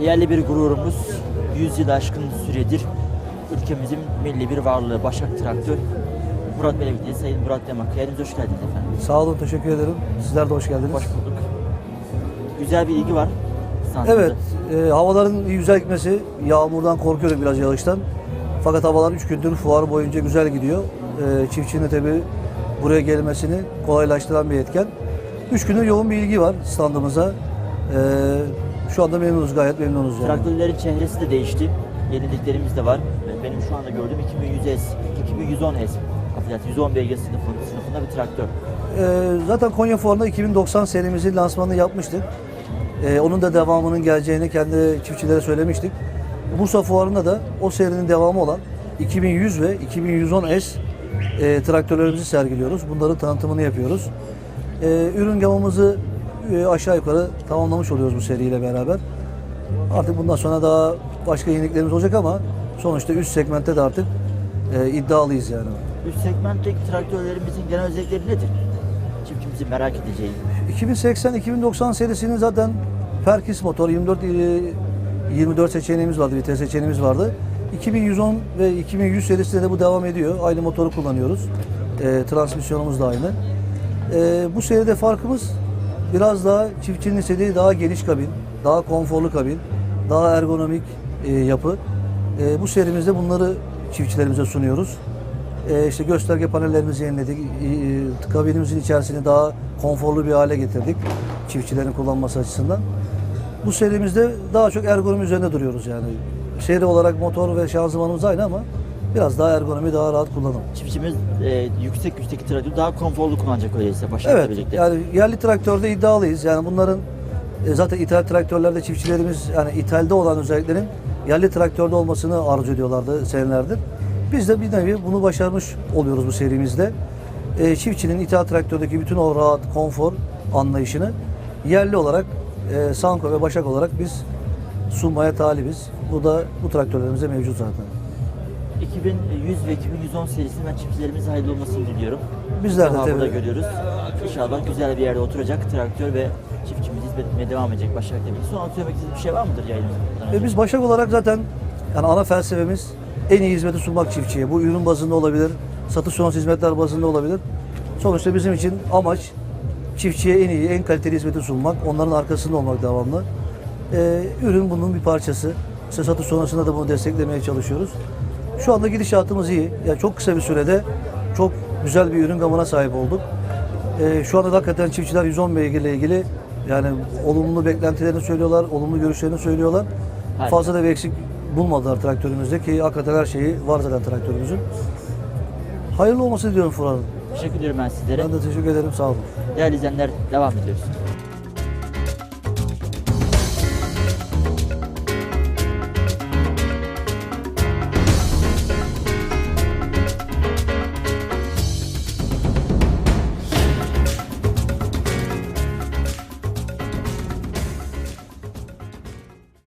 Yerli bir gururumuz, 100 yıl aşkın süredir ülkemizin milli bir varlığı Başak Traktör. Murat birlikte Sayın Murat Demak. Yerimize hoş geldiniz efendim. Sağ olun, teşekkür ederim. Sizler de hoş geldiniz. Hoş bulduk. Güzel bir ilgi var. standımızda. Evet, e, havaların iyi güzel gitmesi, yağmurdan korkuyorum biraz yağıştan. Fakat havalar 3 gündür fuar boyunca güzel gidiyor. E, çiftçinin de tabii buraya gelmesini kolaylaştıran bir etken. 3 gündür yoğun bir ilgi var standımıza. E, şu anda memnunuz, gayet memnunuz yani. Traktörlerin çehresi de değişti. Yeniliklerimiz de var. Benim şu anda gördüğüm 2100S, 2110S. Affedersin 110 beygir sınıfında, sınıfında bir traktör. Ee, zaten Konya Fuarı'nda 2090 serimizin lansmanını yapmıştık. Ee, onun da devamının geleceğini kendi çiftçilere söylemiştik. Bursa Fuarı'nda da o serinin devamı olan 2100 ve 2110S e, traktörlerimizi sergiliyoruz. Bunların tanıtımını yapıyoruz. Ee, ürün gamımızı e, aşağı yukarı tamamlamış oluyoruz bu seriyle beraber. Artık bundan sonra daha başka yeniliklerimiz olacak ama sonuçta üst segmentte de artık e, iddialıyız yani. Üst segmentteki traktörlerimizin genel özellikleri nedir? Çiftçimizin merak edeceği. 2080-2090 serisinin zaten Perkins motor 24 e, 24 seçeneğimiz vardı, vites seçeneğimiz vardı. 2110 ve 2100 serisinde de bu devam ediyor. Aynı motoru kullanıyoruz. E, transmisyonumuz da aynı. E, bu seride farkımız biraz daha çiftçinin istediği daha geniş kabin, daha konforlu kabin, daha ergonomik e, yapı. E, bu serimizde bunları çiftçilerimize sunuyoruz. E, işte gösterge panellerimizi yeniledik. E, kabinimizin içerisini daha konforlu bir hale getirdik çiftçilerin kullanması açısından. Bu serimizde daha çok ergonomi üzerinde duruyoruz yani. Seri olarak motor ve şanzımanımız aynı ama biraz daha ergonomi, daha rahat kullanım. Çiftçimiz e, yüksek güçteki traktörü daha konforlu kullanacak öyleyse Başak'la Evet, birlikte. yani yerli traktörde iddialıyız. Yani bunların e, zaten ithal traktörlerde çiftçilerimiz yani ithalde olan özelliklerin yerli traktörde olmasını arzu ediyorlardı senelerdir. Biz de bir nevi bunu başarmış oluyoruz bu serimizde. E, çiftçinin ithal traktördeki bütün o rahat, konfor anlayışını yerli olarak e, Sanko ve Başak olarak biz sunmaya talibiz. Bu da bu traktörlerimizde mevcut zaten. 2100 ve 2110 serisinin ben çiftçilerimize hayırlı olmasını diliyorum. Bizler de burada görüyoruz. İnşallah güzel bir yerde oturacak traktör ve çiftçimiz hizmet etmeye devam edecek Başak'la birlikte. Son söylemek istediğiniz bir şey var mıdır yayınımızda? E biz Başak olarak zaten yani ana felsefemiz en iyi hizmeti sunmak çiftçiye. Bu ürün bazında olabilir, satış sonrası hizmetler bazında olabilir. Sonuçta bizim için amaç çiftçiye en iyi, en kaliteli hizmeti sunmak, onların arkasında olmak devamlı. E, ürün bunun bir parçası. İşte satış sonrasında da bunu desteklemeye çalışıyoruz. Şu anda gidişatımız iyi. Yani çok kısa bir sürede çok güzel bir ürün gamına sahip olduk. E, şu anda da hakikaten çiftçiler 110 beygirle ilgili yani olumlu beklentilerini söylüyorlar, olumlu görüşlerini söylüyorlar. Harika. Fazla da bir eksik bulmadılar traktörümüzde ki hakikaten her şeyi var zaten traktörümüzün. Hayırlı olması diliyorum Furkan'ın. Teşekkür ediyorum ben sizlere. Ben de teşekkür ederim. Sağ olun. Değerli izleyenler devam ediyoruz.